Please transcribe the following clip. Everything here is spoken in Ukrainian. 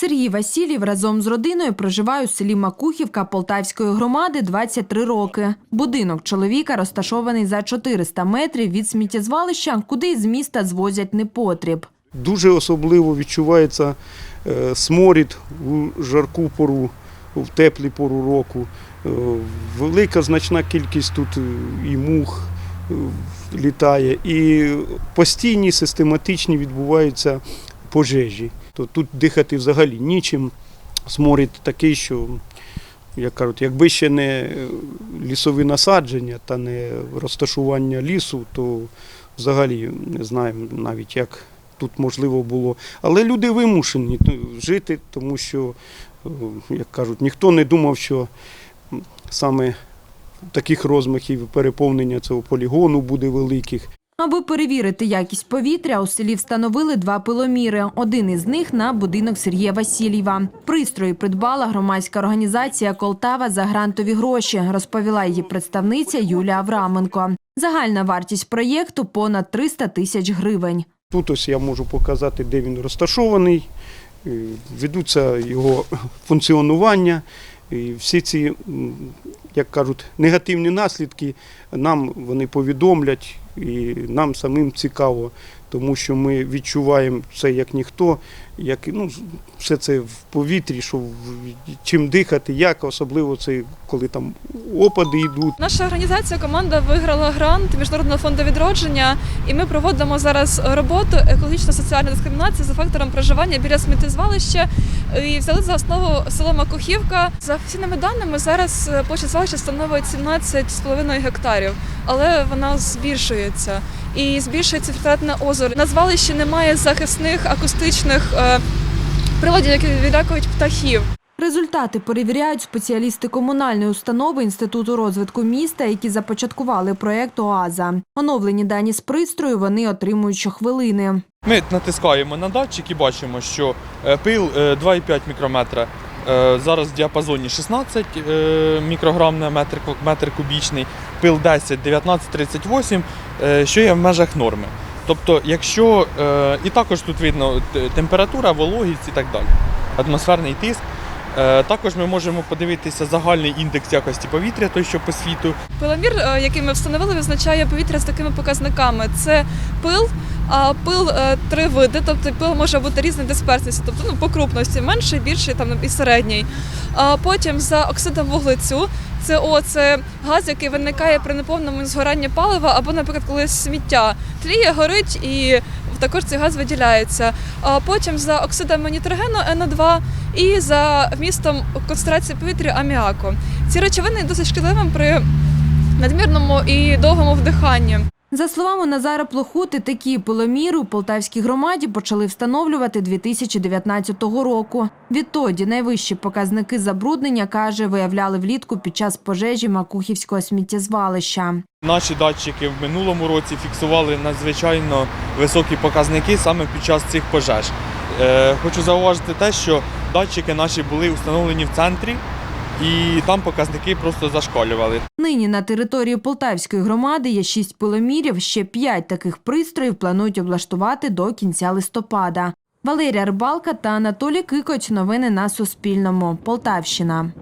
Сергій Васильєв разом з родиною проживає у селі Макухівка Полтавської громади 23 роки. Будинок чоловіка розташований за 400 метрів від сміттєзвалища, куди із міста звозять непотріб. Дуже особливо відчувається е, сморід у жарку пору, в теплі пору року. Е, Велика значна кількість тут е, і мух літає, і постійні систематичні відбуваються пожежі. То тут дихати взагалі нічим. Сморід такий, що, як кажуть, якби ще не е, лісові насадження та не розташування лісу, то взагалі не знаємо навіть як тут можливо було. Але люди вимушені жити, тому що, е, як кажуть, ніхто не думав, що саме таких розмахів переповнення цього полігону буде великих. Аби перевірити якість повітря, у селі встановили два пиломіри. Один із них на будинок Сергія Васильєва. Пристрої придбала громадська організація Колтава за грантові гроші, розповіла її представниця Юлія Авраменко. Загальна вартість проєкту понад 300 тисяч гривень. Тут ось я можу показати, де він розташований, е, ведуться його функціонування. І всі ці, як кажуть, негативні наслідки нам вони повідомлять, і нам самим цікаво, тому що ми відчуваємо це як ніхто, як ну, все це в повітрі, що чим дихати, як, особливо це коли там опади йдуть. Наша організація команда виграла грант Міжнародного фонду відродження, і ми проводимо зараз роботу екологічно-соціальної дискримінації за фактором проживання біля сміттєзвалища. І взяли за основу село Макухівка. За офіційними даними зараз площа звалища становить 17,5 гектарів, але вона збільшується. І збільшується фільтратне озеро. На звалищі немає захисних акустичних е, приладів, які відлякують птахів. Результати перевіряють спеціалісти комунальної установи Інституту розвитку міста, які започаткували проєкт ОАЗа. Оновлені дані з пристрою вони отримують щохвилини. Ми натискаємо на датчик і бачимо, що е, пил е, 2,5 мікрометра. е, Зараз в діапазоні 16 е, мікрограм на метр, метр кубічний, пил 10, 19, 38, е, що є в межах норми. Тобто, якщо е, і також тут видно температура, вологість і так далі, атмосферний тиск. Е, Також ми можемо подивитися загальний індекс якості повітря, той, що по світу, Пиломір, е, який ми встановили, визначає повітря з такими показниками: це пил, а пил е, три види, тобто пил може бути різної дисперсності, тобто ну, по крупності менший, більший там і середній. А потім за оксидом вуглецю. СО – це газ, який виникає при неповному згоранні палива, або, наприклад, коли сміття тліє, горить і також цей газ виділяється. А потім за оксидами нітрогену НО2 і за вмістом концентрації повітря аміаку. Ці речовини є досить шкідливим при надмірному і довгому вдиханні. За словами Назара Плохути, такі пиломіри у Полтавській громаді почали встановлювати 2019 року. Відтоді найвищі показники забруднення, каже, виявляли влітку під час пожежі Макухівського сміттєзвалища. Наші датчики в минулому році фіксували надзвичайно високі показники саме під час цих пожеж. Е, хочу зауважити те, що датчики наші були встановлені в центрі, і там показники просто зашкалювали. Нині на території Полтавської громади є шість пиломірів. Ще п'ять таких пристроїв планують облаштувати до кінця листопада. Валерія Рибалка та Анатолій Кикоч. Новини на Суспільному. Полтавщина.